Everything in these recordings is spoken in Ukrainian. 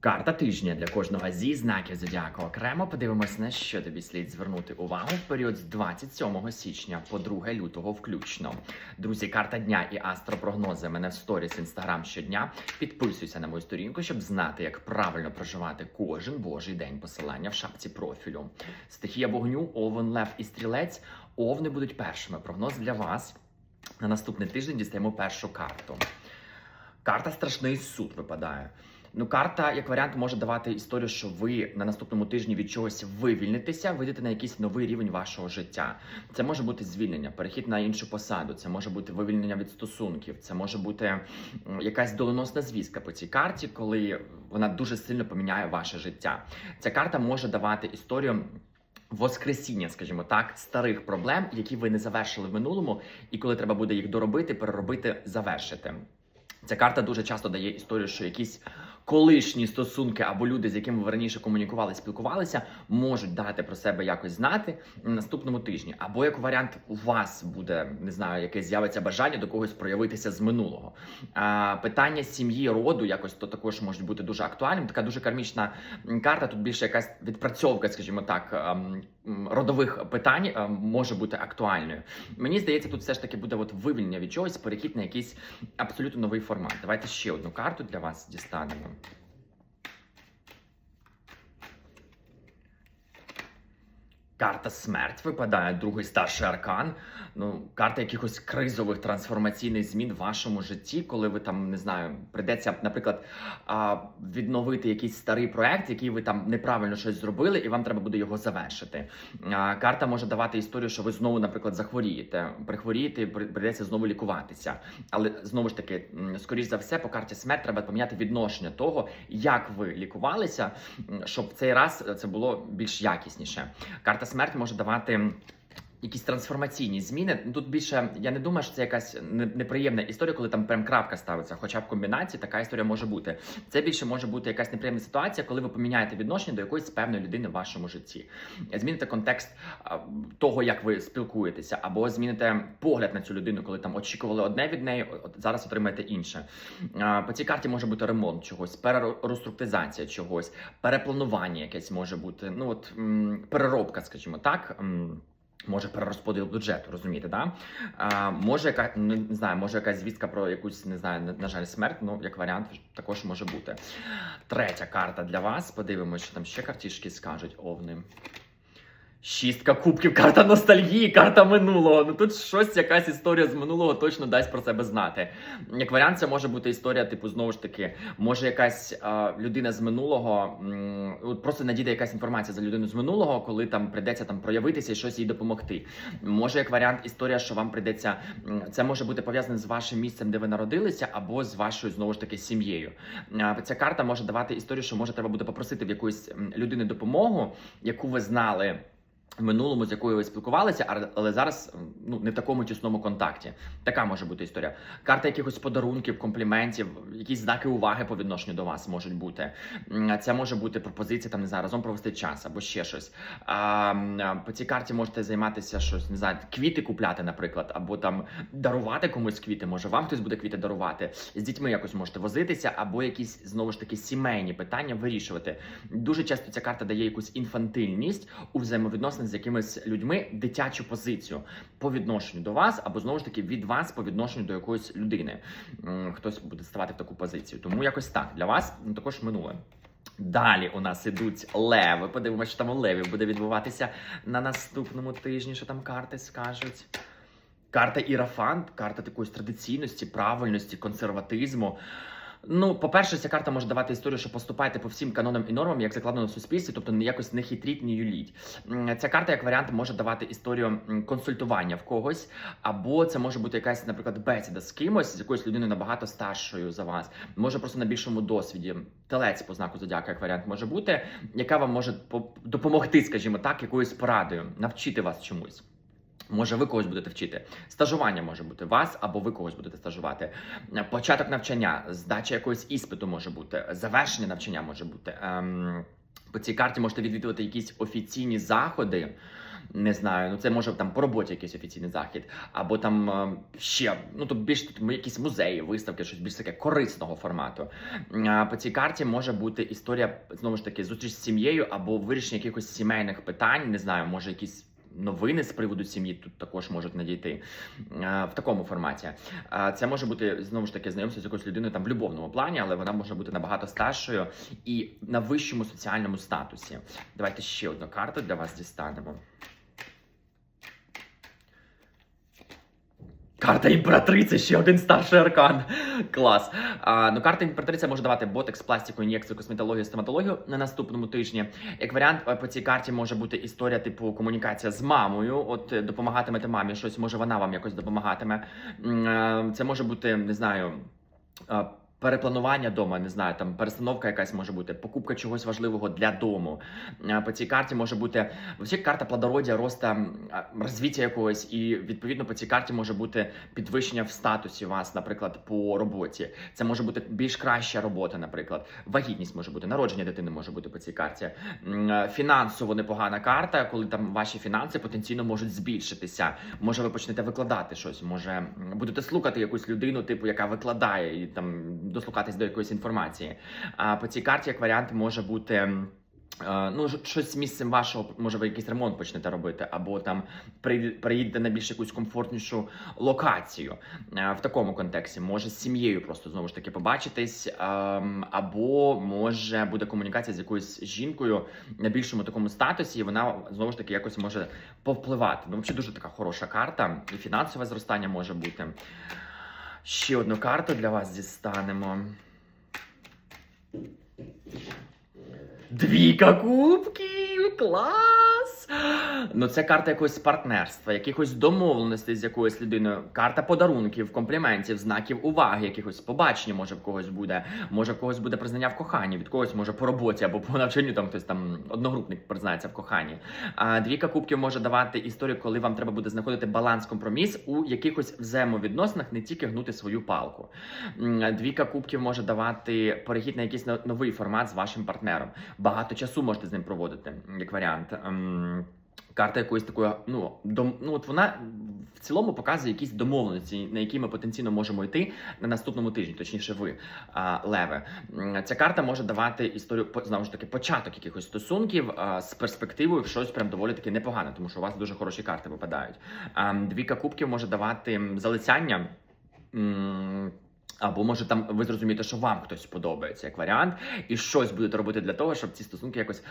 Карта тижня для кожного зі знаків зодіаку окремо подивимось, на що тобі слід звернути увагу в період з 27 січня по 2 лютого включно. Друзі, карта дня і астропрогнози мене в сторіс інстаграм щодня. Підписуйся на мою сторінку, щоб знати, як правильно проживати кожен божий день. Посилання в шапці профілю. Стихія вогню, овен, лев і стрілець. Овни будуть першими. Прогноз для вас на наступний тиждень дістаємо першу карту. Карта страшний суд випадає. Ну, карта, як варіант, може давати історію, що ви на наступному тижні від чогось вивільнитеся, вийдете на якийсь новий рівень вашого життя. Це може бути звільнення, перехід на іншу посаду, це може бути вивільнення від стосунків, це може бути якась доленосна звістка по цій карті, коли вона дуже сильно поміняє ваше життя. Ця карта може давати історію. Воскресіння, скажімо так, старих проблем, які ви не завершили в минулому, і коли треба буде їх доробити, переробити, завершити. Ця карта дуже часто дає історію, що якісь колишні стосунки або люди, з якими ви раніше комунікували, спілкувалися, можуть дати про себе якось знати на наступному тижні. Або як варіант, у вас буде не знаю, якесь з'явиться бажання до когось проявитися з минулого. А, питання сім'ї, роду якось то також можуть бути дуже актуальним. Така дуже кармічна карта. Тут більше якась відпрацьовка, скажімо так, ем, родових питань ем, може бути актуальною. Мені здається, тут все ж таки буде от вивільнення від чогось, перехід на якийсь абсолютно новий формат. Давайте ще одну карту для вас дістанемо. Карта смерть випадає, другий старший аркан. Ну, карта якихось кризових трансформаційних змін в вашому житті, коли ви там не знаю, прийдеться, наприклад, відновити якийсь старий проект, який ви там неправильно щось зробили, і вам треба буде його завершити. Карта може давати історію, що ви знову, наприклад, захворієте, прихворієте, при- прийдеться знову лікуватися. Але знову ж таки, скоріш за все, по карті смерть треба поміняти відношення того, як ви лікувалися, щоб в цей раз це було більш якісніше. Карта смерть може давати. Якісь трансформаційні зміни. Ну, Тут більше я не думаю, що це якась неприємна історія, коли там прям крапка ставиться. Хоча в комбінації така історія може бути. Це більше може бути якась неприємна ситуація, коли ви поміняєте відношення до якоїсь певної людини в вашому житті. Зміните контекст того, як ви спілкуєтеся, або зміните погляд на цю людину, коли там очікували одне від неї, от зараз отримаєте інше. По цій карті може бути ремонт чогось, перереструктуризація чогось, перепланування якесь може бути. Ну от переробка, скажімо так. Може перерозподіл бюджету, розумієте, да? А, може, яка не знаю, може якась звістка про якусь, не знаю, на, жаль, смерть. Ну, як варіант, також може бути. Третя карта для вас. Подивимося, що там ще картішки скажуть овни. Шістка кубків, карта ностальгії, карта минулого. Ну тут щось, якась історія з минулого точно дасть про себе знати. Як варіант, це може бути історія, типу, знову ж таки, може якась а, людина з минулого, м, просто надійде якась інформація за людину з минулого, коли там прийдеться там проявитися і щось їй допомогти. Може, як варіант, історія, що вам прийдеться, це може бути пов'язане з вашим місцем, де ви народилися, або з вашою знову ж таки сім'єю. Ця карта може давати історію, що може треба буде попросити в якоїсь людини допомогу, яку ви знали. Минулому, з якою ви спілкувалися, але зараз ну не в такому тісному контакті. Така може бути історія. Карта якихось подарунків, компліментів, якісь знаки уваги по відношенню до вас можуть бути. Це може бути пропозиція там не знаю, разом провести час або ще щось. А, по цій карті можете займатися щось, не знаю, квіти купляти, наприклад, або там дарувати комусь квіти. Може, вам хтось буде квіти дарувати. З дітьми якось можете возитися, або якісь знову ж таки сімейні питання вирішувати. Дуже часто ця карта дає якусь інфантильність у взаємовідносинах з якимись людьми, дитячу позицію по відношенню до вас, або знову ж таки від вас по відношенню до якоїсь людини. Хтось буде ставати в таку позицію. Тому якось так для вас ну, також минуле. Далі у нас ідуть леви. Подивимося, що там у левів буде відбуватися на наступному тижні. Що там карти скажуть? Карта Ірафант, карта такої традиційності, правильності, консерватизму. Ну, по-перше, ця карта може давати історію, що поступайте по всім канонам і нормам, як закладено в суспільстві, тобто не якось не хитріть, не юліть. Ця карта, як варіант, може давати історію консультування в когось, або це може бути якась, наприклад, бесіда з кимось, з якоюсь людиною набагато старшою за вас, може просто на більшому досвіді. Телець по знаку зодіака, як варіант може бути, яка вам може по- допомогти, скажімо так, якоюсь порадою, навчити вас чомусь. Може, ви когось будете вчити. Стажування може бути вас, або ви когось будете стажувати. Початок навчання, здача якогось іспиту може бути, завершення навчання може бути. Ем, по цій карті можете відвідувати якісь офіційні заходи. Не знаю, ну це може там по роботі якийсь офіційний захід, або там е, ще ну то більш якісь музеї, виставки, щось більш таке корисного формату. А по цій карті може бути історія знову ж таки зустріч з сім'єю або вирішення якихось сімейних питань. Не знаю, може якісь. Новини з приводу сім'ї тут також можуть надійти е, в такому форматі. Е, Це може бути знову ж таки знайомство з якоюсь людиною там в любовному плані, але вона може бути набагато старшою і на вищому соціальному статусі. Давайте ще одну карту для вас дістанемо. Карта імператриця, ще один старший аркан. Клас. А, ну, карта імператриця може давати ботекс, пластику, ін'єкцію, косметологію, стоматологію на наступному тижні. Як варіант, е, по цій карті може бути історія, типу комунікація з мамою. От е, допомагатимете мамі щось, може вона вам якось допомагатиме. Е, Це може бути, не знаю. Перепланування дома, не знаю, там перестановка якась може бути, покупка чогось важливого для дому. По цій карті може бути взагалі карта плодородя, роста розвиття якогось, і відповідно по цій карті може бути підвищення в статусі вас, наприклад, по роботі. Це може бути більш краща робота, наприклад, вагітність може бути, народження дитини може бути по цій карті. Фінансово непогана карта, коли там ваші фінанси потенційно можуть збільшитися. Може, ви почнете викладати щось, може будете слухати якусь людину, типу, яка викладає і там дослухатись до якоїсь інформації. А по цій карті як варіант може бути. е, Ну, щось з місцем вашого, може, ви якийсь ремонт почнете робити, або там приїдете на більш якусь комфортнішу локацію Е, в такому контексті. Може з сім'єю просто знову ж таки побачитись, ем, або може буде комунікація з якоюсь жінкою на більшому такому статусі, і вона знову ж таки якось може повпливати. Ну, взагалі дуже така хороша карта, і фінансове зростання може бути. Ще одну карту для вас дістанемо. Двійка кубків! Клас! Ну, це карта якогось партнерства, якихось домовленостей з якоюсь людиною, карта подарунків, компліментів, знаків уваги, якихось побачення, може в когось буде, може в когось буде признання в коханні, від когось може по роботі або по навчанню там хтось там одногрупник признається в коханні. А двійка кубків може давати історію, коли вам треба буде знаходити баланс, компроміс у якихось взаємовідносинах, не тільки гнути свою палку. Двійка кубків може давати перехід на якийсь новий формат з вашим партнером. Багато часу можете з ним проводити, як варіант. Карта якоїсь такої, ну, дом, ну от вона в цілому показує якісь домовленості, на які ми потенційно можемо йти на наступному тижні, точніше, ви, Леве. Ця карта може давати історію знову ж таки початок якихось стосунків з перспективою в щось прям доволі таки непогане, тому що у вас дуже хороші карти випадають. А, Двійка кубків може давати залицяння. Або може там ви зрозумієте, що вам хтось подобається як варіант, і щось будете робити для того, щоб ці стосунки якось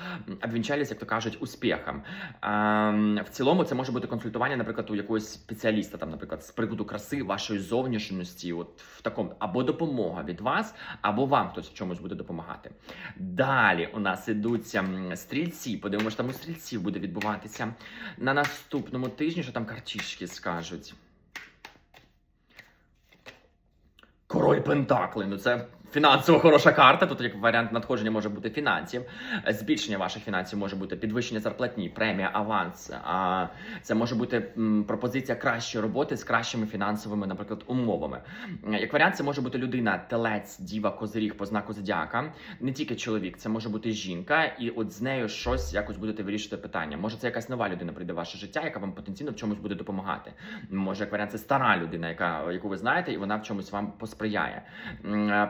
обвінчались, як то кажуть, успіхом. Ем, в цілому це може бути консультування, наприклад, у якогось спеціаліста, там, наприклад, з приводу краси вашої зовнішності, от в такому або допомога від вас, або вам хтось в чомусь буде допомагати. Далі у нас ідуться стрільці. Подивимося, там у стрільців буде відбуватися на наступному тижні, що там картішки скажуть. Король Пентакли. Ну це фінансово хороша карта. Тут як варіант надходження може бути фінансів. Збільшення ваших фінансів може бути підвищення зарплатні, премія, аванс. А це може бути пропозиція кращої роботи з кращими фінансовими, наприклад, умовами. Як варіант, це може бути людина, телець, діва, козиріг по знаку зодіака. Не тільки чоловік, це може бути жінка, і от з нею щось якось будете вирішувати питання. Може, це якась нова людина прийде в ваше життя, яка вам потенційно в чомусь буде допомагати. Може, як варіант, це стара людина, яка яку ви знаєте, і вона в чомусь вам посприяє.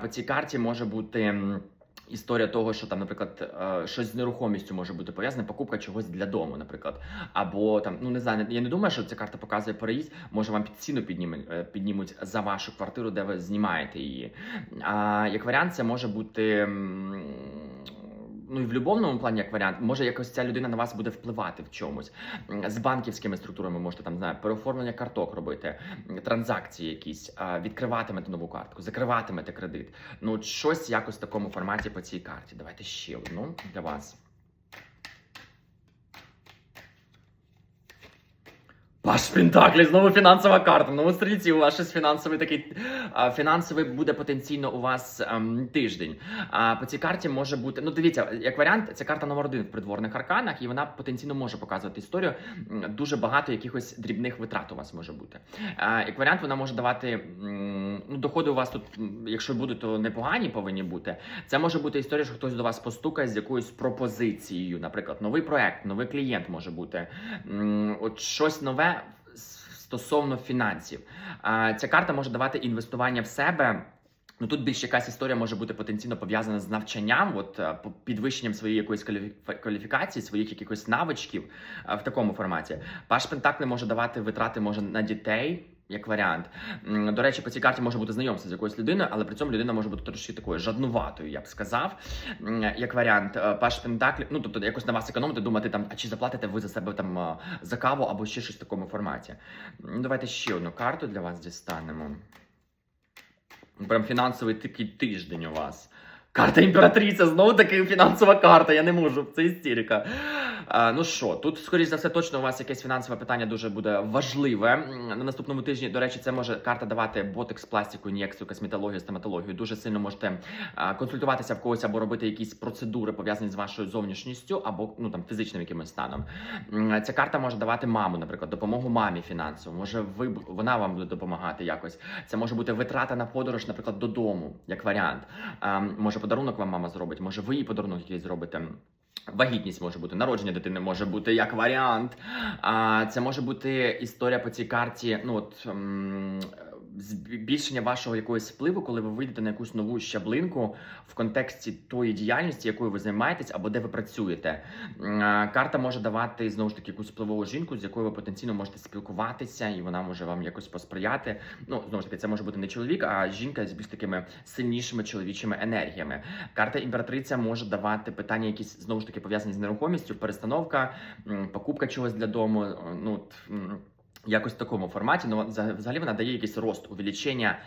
По цій карті може бути. Історія того, що там, наприклад, е, щось з нерухомістю може бути пов'язане, покупка чогось для дому, наприклад, або там, ну не знаю, я не думаю, що ця карта показує переїзд. Може вам під ціну підніме, е, піднімуть за вашу квартиру, де ви знімаєте її. А як варіант, це може бути. Ну і в любовному плані, як варіант, може якось ця людина на вас буде впливати в чомусь. З банківськими структурами можете там знаю, переоформлення карток робити, транзакції якісь, відкриватимете нову картку, закриватимете кредит. Ну, щось якось в такому форматі по цій карті. Давайте ще одну для вас. Паш Пентаклі, знову фінансова карта. Ну, стрільці, у вас щось фінансовий такий а, фінансовий буде потенційно у вас ем, тиждень. А по цій карті може бути. Ну, дивіться, як варіант, це карта номер один в придворних арканах, і вона потенційно може показувати історію. Дуже багато якихось дрібних витрат у вас може бути. А, як варіант, вона може давати ну, доходи у вас тут, якщо будуть, то непогані повинні бути. Це може бути історія, що хтось до вас постукає з якоюсь пропозицією, наприклад, новий проект, новий клієнт може бути. От щось нове стосовно фінансів. Ця карта може давати інвестування в себе. Ну тут більш якась історія може бути потенційно пов'язана з навчанням, от е, підвищенням своєї якоїсь кваліфі- кваліфікації, своїх якихось навичків е, в такому форматі. Паш Пентакли може давати витрати може на дітей. Як варіант, до речі, по цій карті може бути знайомство з якоюсь людиною, але при цьому людина може бути трошки такою жаднуватою, я б сказав. Як варіант, е, Паш Пентаклі, ну тобто якось на вас економити, думати там, а чи заплатите ви за себе там е, за каву або ще щось в такому форматі. Давайте ще одну карту для вас дістанемо. Прям фінансовий такий тиждень у вас. Карта імператриця, знову таки фінансова карта, я не можу, це істерика. А, ну що, тут, скоріш за все, точно у вас якесь фінансове питання дуже буде важливе. На наступному тижні, до речі, це може карта давати ботекс, пластику, ін'єкцію, косметологію, стоматологію. Дуже сильно можете консультуватися в когось або робити якісь процедури пов'язані з вашою зовнішністю, або ну там фізичним якимось станом. Ця карта може давати маму, наприклад, допомогу мамі фінансово. Може, ви вона вам буде допомагати якось. Це може бути витрата на подорож, наприклад, додому, як варіант. Може, подарунок вам мама зробить, може, ви їй подарунок якийсь зробите. Вагітність може бути, народження дитини може бути як варіант. А це може бути історія по цій карті. Ну от збільшення вашого якогось впливу, коли ви вийдете на якусь нову щаблинку в контексті тої діяльності, якою ви займаєтесь або де ви працюєте. Карта може давати знову ж таки якусь впливову жінку, з якою ви потенційно можете спілкуватися, і вона може вам якось посприяти. Ну знову ж таки, це може бути не чоловік, а жінка з більш такими сильнішими чоловічими енергіями. Карта імператриця може давати питання, якісь знову ж таки пов'язані з нерухомістю, перестановка, покупка чогось для дому. Ну якось в такому форматі. Ну вза- взагалі вона дає якийсь рост, увеличення.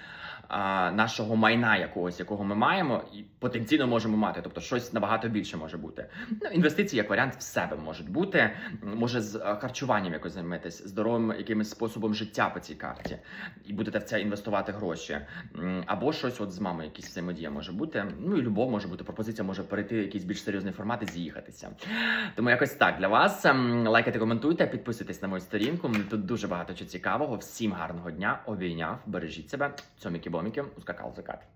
Нашого майна якогось, якого ми маємо, і потенційно можемо мати, тобто щось набагато більше може бути. Ну, інвестиції як варіант в себе можуть бути. Може з е, харчуванням якось займетесь, здоровим якимось способом життя по цій карті, і будете в це інвестувати гроші. Або щось от з мамою, якісь взаємодія може бути. Ну і любов може бути. Пропозиція може перейти в якийсь більш серйозний формат і з'їхатися. Тому якось так для вас. Ем, Лайкайте, коментуйте, підписуйтесь на мою сторінку. Тут дуже багато чого цікавого. Всім гарного дня. Обійняв, бережіть себе. Цьоміки-боміки, ускакав закат.